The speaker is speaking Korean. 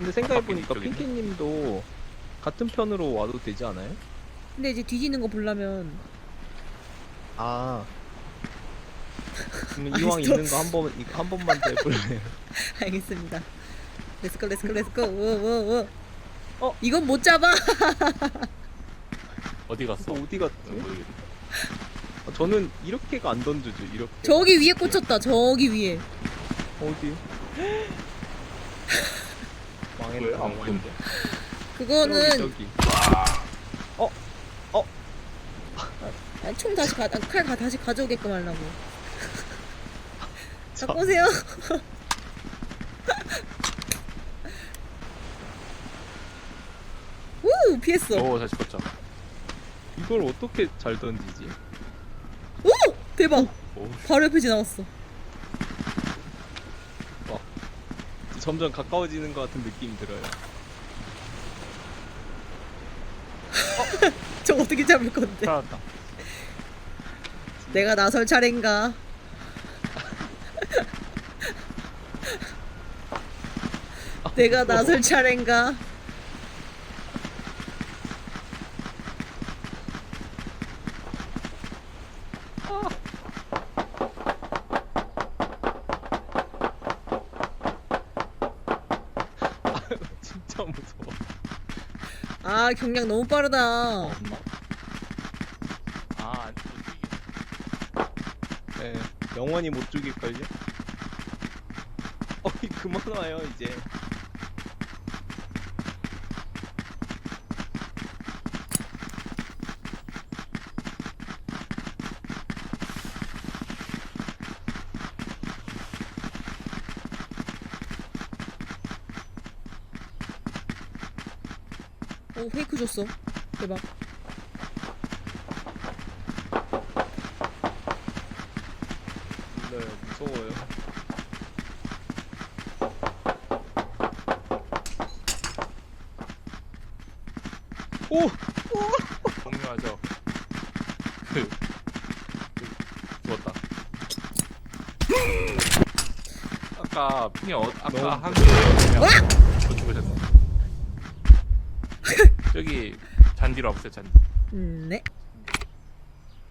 근데 생각해보니까 바뀐 쪽이네. 핑키님도 같은 편으로 와도 되지 않아요? 근데 이제 뒤지는 거 보려면 아. 그러면 이왕 또- 있는 거 한 번, 이거 한 번만 더 해볼래요? 알겠습니다. 렛츠고 렛츠고 렛츠고 우우우 어? 이건 못 잡아 어디 또 갔어? 어디 갔지? 모르겠네. 아, 저는 이렇게가 안 던져져, 이렇게. 저기 위에 꽂혔다 저기 위에 어디? 왜? 안 보이는데? 그거는 저기, 저기. 아, 총 다시 가, 아, 칼 가, 다시 가져오게끔 하려고 자 자, 보세요 우 피했어 오 다시 걷자. 이걸 어떻게 잘 던지지? 오 대박 오 바로 옆에 지나갔어 점점 가까워지는 것 같은 느낌이 들어요. 저 어떻게 잡을 건데 살았다. 내가 나설 차례인가 내가 나설 차례인가 진 무서워. 아 경량 너무 빠르다 없나? 아못 죽이겠네. 네, 영원히 못 죽일걸요? 어이, 그만 와요, 이제. 오 페이크 줬어 대박 몰라요, 무서워요. 오! 공유하죠. 그 죽었다. 아까 핑이 어, 아까 너무 한 개면 못 죽으셨네. 저기 잔디로 와보세요 잔디. 음, 네